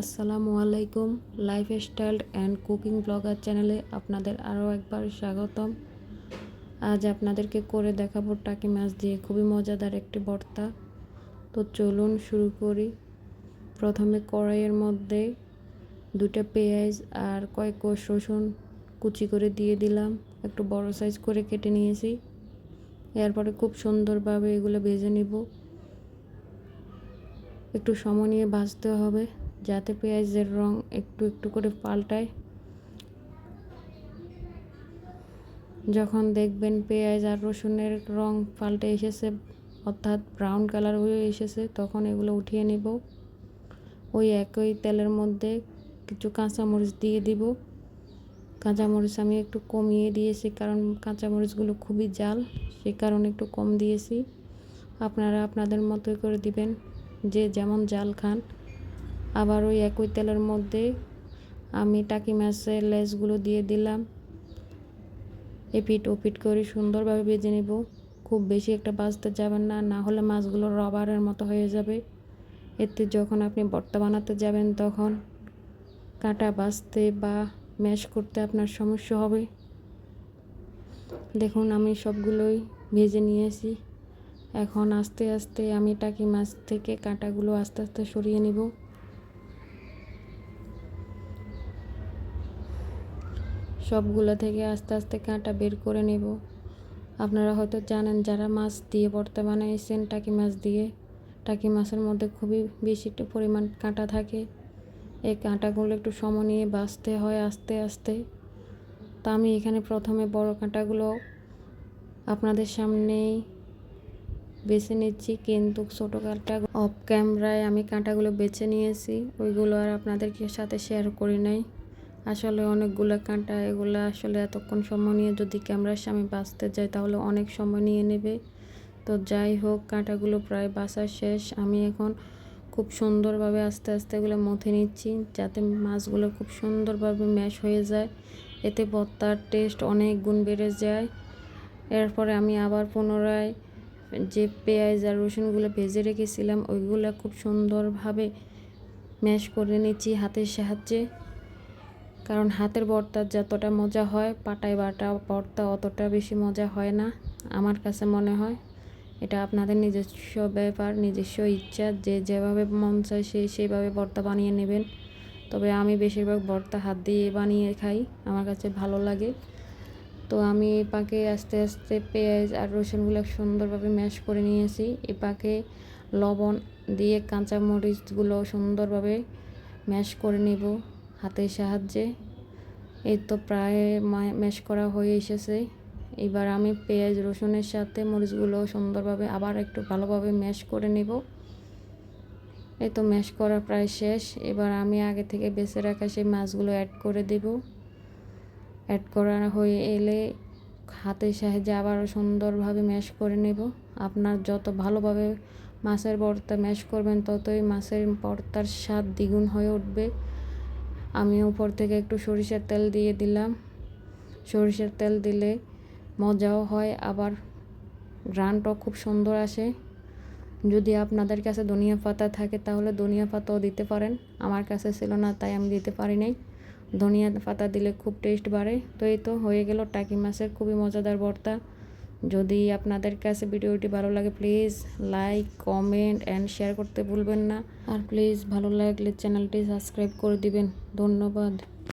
আসসালামু আলাইকুম lifestyle and cooking blogger চ্যানেলে আপনাদের আরও একবার স্বাগতম। আজ আপনাদেরকে করে দেখাবো টাকি মাছ দিয়ে খুবই মজাদার একটি ভর্তা। তো চলুন শুরু করি। প্রথমে কড়াইয়ের মধ্যে দুটা পেঁয়াজ আর কয়েক কোষ রসুন কুচি করে দিয়ে দিলাম। একটু বড় সাইজ করে কেটে নিয়েছি। এরপরে খুব সুন্দরভাবে এগুলো ভেজে নিব। একটু সময় নিয়ে ভাজতে হবে। যাতে পেঁয়াজের রং একটু একটু করে পাল্টায়। যখন দেখবেন পেঁয়াজ আর রসুনের রং পাল্টে এসেছে, অর্থাৎ ব্রাউন কালার হয়ে এসেছে, তখন এগুলো উঠিয়ে নেব। ওই একই তেলের মধ্যে কিছু কাঁচামরিচ দিয়ে দিব। কাঁচামরিচ আমি একটু কমিয়ে দিয়েছি, কারণ কাঁচামরিচগুলো খুবই জাল, সে কারণে একটু কম দিয়েছি। আপনারা আপনাদের মতোই করে দিবেন, যে যেমন জাল খান। আবার ওই একই তেলের মধ্যে আমি টাকি মাছের লেজগুলো দিয়ে দিলাম। এপিট ওপিট করে সুন্দরভাবে বেজে নেব। খুব বেশি একটা বাজতে যাবেন না না হলে মাছগুলো রবারের মতো হয়ে যাবে। এতে যখন আপনি ভর্তা বানাতে যাবেন তখন কাটা বাজতে বা ম্যাশ করতে আপনার সমস্যা হবে। দেখুন, আমি সবগুলোই ভেজে নিয়েছি। এখন আস্তে আস্তে আমি টাকি মাছ থেকে কাঁটাগুলো আস্তে আস্তে সরিয়ে নিব। সবগুলো থেকে আস্তে আস্তে কাঁটা বের করে নেব। আপনারা হয়তো জানেন যারা মাছ দিয়ে ভর্তা বানাইছেন টাকি মাছ দিয়ে টাকি মাছের মধ্যে খুবই বেশি পরিমাণ কাঁটা থাকে। এই কাঁটাগুলো একটু সময় নিয়ে বাঁচতে হয় আস্তে আস্তে। তা আমি এখানে প্রথমে বড় কাঁটাগুলো আপনাদের সামনেই বেছে নিচ্ছি, কিন্তু ছোটো কাঁটা অফ ক্যামেরায় আমি কাঁটাগুলো বেছে নিয়েছি। ওইগুলো আর আপনাদেরকে সাথে শেয়ার করি নাই। আসলে অনেকগুলো কাঁটা, এগুলো আসলে এতক্ষণ সময় নিয়ে যদি ক্যামেরার সামনে বাঁচতে যায় তাহলে অনেক সময় নিয়ে নেবে। তো যাই হোক, কাঁটাগুলো প্রায় বাসা শেষ। আমি এখন খুব সুন্দরভাবে আস্তে আস্তে এগুলো মথে নিচ্ছি যাতে মাছগুলো খুব সুন্দরভাবে ম্যাশ হয়ে যায়। এতে ভর্তার টেস্ট অনেক গুণ বেড়ে যায়। এরপরে আমি আবার পুনরায় যে পেঁয়াজ আর রসুনগুলো ভেজে রেখেছিলাম, ওইগুলো খুব সুন্দরভাবে ম্যাশ করে নিচ্ছি হাতের সাহায্যে। কারণ হাতের ভর্তা যতটা মজা হয়, পাটায় বাটা ভর্তা অতটা বেশি মজা হয় না, আমার কাছে মনে হয়। এটা আপনাদের নিজস্ব ব্যাপার, নিজস্ব ইচ্ছা, যে যেভাবে মন চায় সে সেইভাবে ভর্তা বানিয়ে নেবেন। তবে আমি বেশিরভাগ ভর্তা হাত দিয়ে বানিয়ে খাই, আমার কাছে ভালো লাগে। তো আমি এ পাকে আস্তে আস্তে পেঁয়াজ আর রসুনগুলো সুন্দরভাবে ম্যাশ করে নিয়েছি। এ পাকে লবণ দিয়ে কাঁচামরিচগুলো সুন্দরভাবে ম্যাশ করে নেব। হাতের সাহায্যে। এই তো প্রায় ম্যাশ করা হয়ে এসেছে। এবার আমি পেঁয়াজ, রসুনের সাথে মরিচগুলো সুন্দরভাবে আবার একটু ভালোভাবে ম্যাশ করে নেব। এই তো ম্যাশ করা প্রায় শেষ। এবার আমি আগে থেকে বেছে রাখা সেই মাছগুলো অ্যাড করে দেব। অ্যাড করা হয়ে এলে হাতের সাহায্যে আবারও সুন্দরভাবে ম্যাশ করে নেব। আপনার যত ভালোভাবে মাছের ভর্তা ম্যাশ করবেন, ততই মাছের ভর্তার স্বাদ দ্বিগুণ হয়ে উঠবে। আমি উপর থেকে একটু সরিষার তেল দিয়ে দিলাম। সরিষার তেল দিলে মজাও হয়, আবার গ্রানটাও খুব সুন্দর আসে। যদি আপনাদের কাছে ধনিয়া পাতা থাকে, তাহলে ধনিয়া পাতাও দিতে পারেন। আমার কাছে ছিল না, তাই আমি দিতে পারি নাই। ধনিয়া পাতা দিলে খুব টেস্ট বাড়ে। তো এই তো হয়ে গেল টাকি মাছের খুবই মজাদার ভর্তা। যদি আপনাদের কাছে ভিডিওটি ভালো লাগে please like comment and share করতে ভুলবেন না। আর প্লিজ ভালো লাগলে চ্যানেলটি সাবস্ক্রাইব করে দিবেন। ধন্যবাদ।